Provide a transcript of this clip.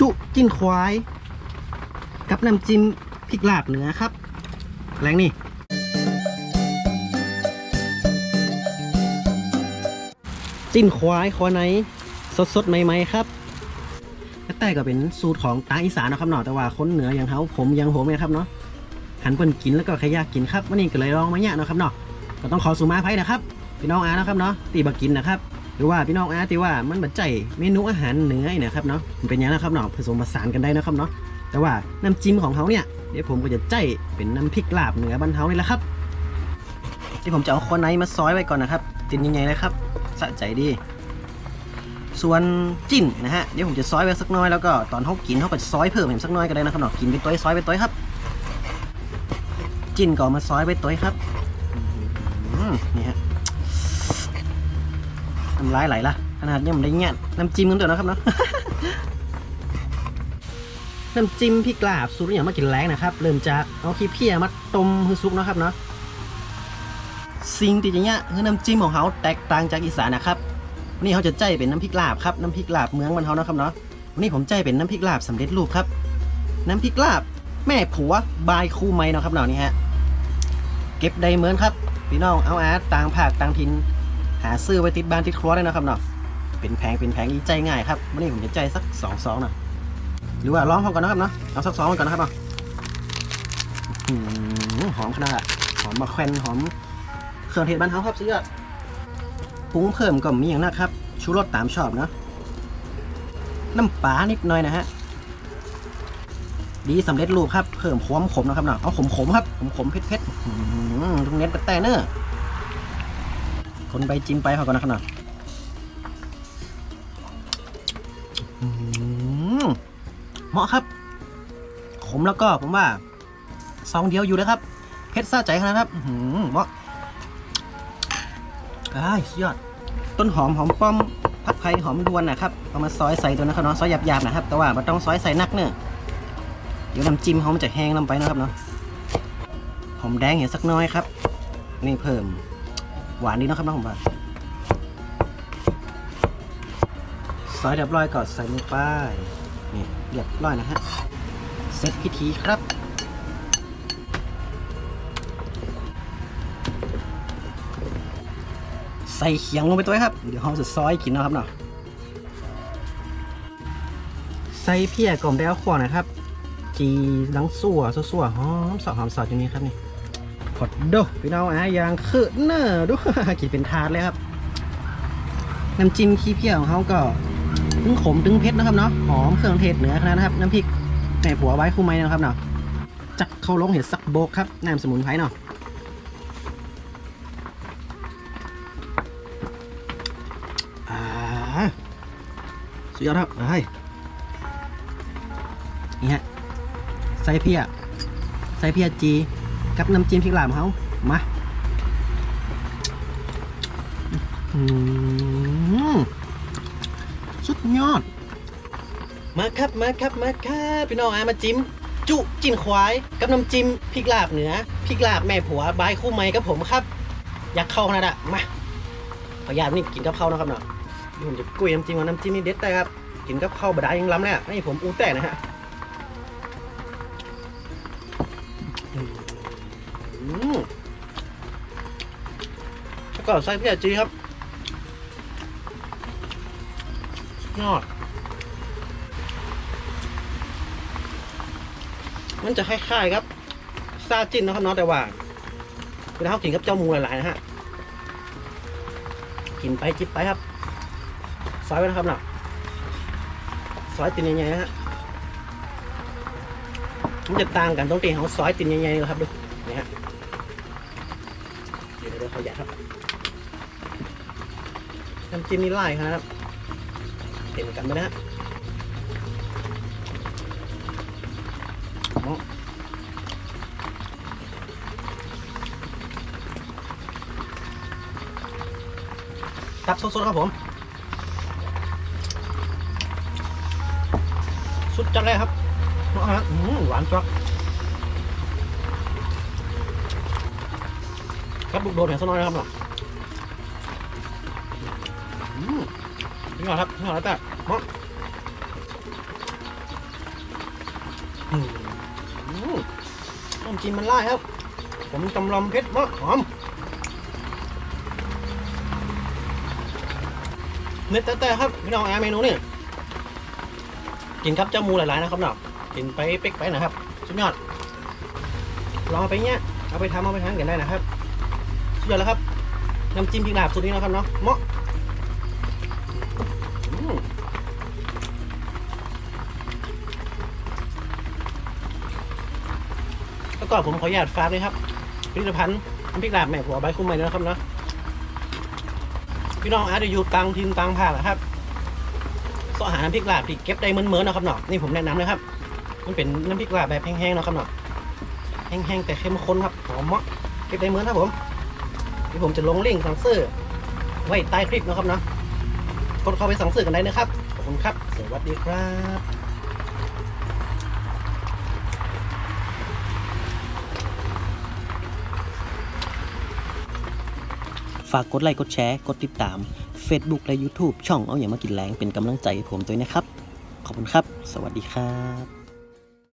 จุจิ้นควาย กับน้ำจิ้มพริกลาบเหนือครับ แรงนี่จิ้นควายควายไหนสดสดใหม่ๆครับแต่ก็เป็นสูตรของตาอีสานนะครับเนาะแต่ว่าคนเหนืออย่างเขาผมอยังผมเนี่ยครับเนาะหันเปิ้นกินแล้วก็ใครอยากกินครับวันนี้ก็เลยลองมาเนี่ยนาะครับเนาะก็ต้องขอสุมาภัยนะครับพี่น้องอานะครับเนาะตีบักกินนะครับ หรือว่าพี่น้องอาตีว่ามันบัดใจเมนูอาหารเหนือนะครับเนาะมันเป็นอย่างนะครับเนาะผสมผสานกันได้นะครับเนาะแต่ว่าน้ำจิ้มของเขาเนี่ยเดี๋ยวผมก็จะใจเป็นน้ำพริกลาบเหนือบ้านเฮานี่แหละครับที่ผมจะเอาคอไนมาซอยไว้ก่อนนะครับจิ้นยังไงนะครับสะใจดี ส่วนจิ้นนะฮะเดี๋ยวผมจะซอยไว้สักน้อยแล้วก็ตอนเขากินเขาก็จะซอยเพิ่มอีกสักน้อยก็ได้นะครับเนาะกินไปตัวซอยไปตัวครับ จิ้นก็เอามาซอยไปตัวครับนี่ฮะ น้ำลายไหลละขนาดนี้ผมได้เงี้ยน้ำจิ้มกันเถอะนะครับเนาะน้ำจิ้มพริกลาบสูตรอย่างมากินแรงนะครับ เริ่มจากเอาขี้เพี้ยมาต้มให้สุกเนาะครับเนาะสิ่งที่จะเนี่ยคือน้ำจิ้มของเขาแตกต่างจากอีสานนะครับวันนี้เขาจะใจเป็นน้ำพริกลาบครับน้ำพริกลาบเมืองมันเขานะครับเนาะวันนี้ผมใจเป็นน้ำพริกลาบสำเร็จรูปครับ น้ำพริกลาบ แม่ผัวบายคู่ไม้เนาะครับเนาะนี่ฮะเก็บได้เหมือนครับพี่น้องเอาอาร์ตต่างภาคต่างถิ่นาซื้อไว้ติดบ้านติดครัวได้นะครับเนาะเป็นแพงเป็นแพงอีใจง่ายครับวันนี้ผมจะใจสักสองซองนะหรือว่าร้องพร้อมกันนะครับเนาะเอาสักสองก่อนนะครับเนาะหอมขนาดหอมมะแควนหอมเครื่องเทศบ้านเขาครับสุดยอดปรุงเพิ่มก็มีอย่างนะครับชูรสตามชอบเนาะน้ำปลานิดหน่อยนะฮะดีสำเร็จรูปครับเพิ่มความขมนะครับเนาะเอาขมขมครับขมขมเผ็ดเผ็ดตรงเน็ตแต่เนอะค นไปจิ้มไปเขาก่อนนะครับเนาะอื้อหือเหมาะครับ ขมแล้วก็ผมว่าซองเดียวอยู่นะครับเผ็ดซาใจขนาดครับหือเหมาะอ้ายยอด ต้นหอมหอมป้อมผักไผ่หอมดวนนะครับ เอามาซอยใส่ตัวนะครับเนาะซอยหยาบๆนะครับ แต่ว่าไม่ต้องซอยใส่นักเนอะเดี๋ยวน้ำจิ้มเขามันจะแห้งลงไปนะครับเนาะหอมแดงเห็นสักน้อยครับ นี่เพิ่ม หวานดีเนาะครับน้องผมว่าซอยเรียบร้อยก่อนใส่ลงไปนี่เรียบร้อยนะฮะเสร็จพิธีครับใส่เขียงลงไปตัวครับ เดี๋ยวเราจะซอยกินนะครับเนาะใส่เพียกล่อมแล้วขวนะครับ จีดังสั่วสั่วหอมสอดหอมสอดอย่างนี้ครับนี่ กดดพี่น้องอะยางคือเนอดูกินเป็นทาดเลยครับน้ำจิ้มขี้เพี้ยของเขาก็ตึงขมตึงเผ็ดนะครับเนาะหอมเครื่องเทศเหนือขนาดนะครับ น้ำพริกแม่ผัวไว้คู่ไม้นะครับเนาะจักเข้าลงเห็ดสักโบกครับน้ำสมุนไพรเนาะอ่าสุดยอดครับเฮ้ยนี่ฮะใส่เพียใส่เพียจี กับน้ำจิ้มพริกลาบเขามาสุดยอด มาครับมาครับมาครับพี่น้องอามาจิ้มจุจิ้นควายกับน้ำจิ้มพริกลาบเหนือพริกลาบแม่ผัวบายคู่ไม้กับผมครับ อยากเข้าขนาดอะมาขออนุญาตนี่กินกับข้าวนะครับเนาะเดี๋ยวผมจะกุยน้ำจิ้มว่าน้ำจิ้มนี่เด็ดแต่ครับ กินกับข้าวบดายยังล้ำเลยอะนี่ผมอูแต่นะฮะ แล้วก็ใส่พี่จีครับยอด มันจะคล้ายๆครับ ซาจิ้นนะครับเนาะแต่ว่าเวลาเขากินกับเจ้ามูหลายๆนะฮะ กินไปจิบไปครับ ซอยไว้นะครับเนาะซอยตินใหญ่ๆนะฮะมันจะต่างกันตรงที่เขาซอยตินใหญ่ๆนะครับดู นี่ฮะเดี๋ยวเดี๋ยวเขาใหญ่ครับน้ำจิ้มนี่ไล่ครับเห็นกันไหมนะฮะอ๋อตับสดๆครับผม สุดจัดเลยครับเอาฮะหวานจัก ครับลูกโดดเห็นสักหน่อยนะครับเนาะอืมนี่ก่อนครับนี่ก่อนแล้วแต่เหมาะอืมน้ำจิ้มมันไล่ครับ ผมกำลำเพชรมะหอมเน็ตแต่ครับพี่น้องแอร์เมนูนี่กินครับเจ้ามูหลายๆนะครับเนาะกินไปเป๊กไปนะครับสุดยอดลองเอาไปเนี้ยเอาไปทำเอาไปทานกันได้นะครับ ยอดแล้วครับ น้ำจิ้มพริกลาบสูตรนี้นะครับเนาะเหมาะอืมแล้วก็ผมขออนุญาตฝากด้วยครับผลิตภัณฑ์น้ำพริกลาบแม่ผัวใบคุ้มใหม่นะครับเนาะพี่น้องอาจจะอยู่ต่างถิ่นต่างภาคนะครับก็หาน้ำพริกลาบที่เก็บได้เหมือนๆนะครับเนาะนี่ผมแนะนำนะครับ มันเป็นน้ำพริกลาบแบบแห้งๆนะครับเนาะแห้งๆแต่เข้มข้นครับหอมเมาะเก็บได้เหมือนครับผม ที่ผมจะลงลิงก์สั่งซื้อไว้ใต้คลิปนะครับเนาะกดเข้าไปสั่งซื้อกันได้นะครับ ขอบคุณครับ สวัสดีครับฝากกดไลค์กดแชร์กดติดตาม Facebook และ YouTube ช่องเอาอย่างมากินแรงเป็นกำลังใจให้ผมด้วยนะครับ ขอบคุณครับ สวัสดีครับ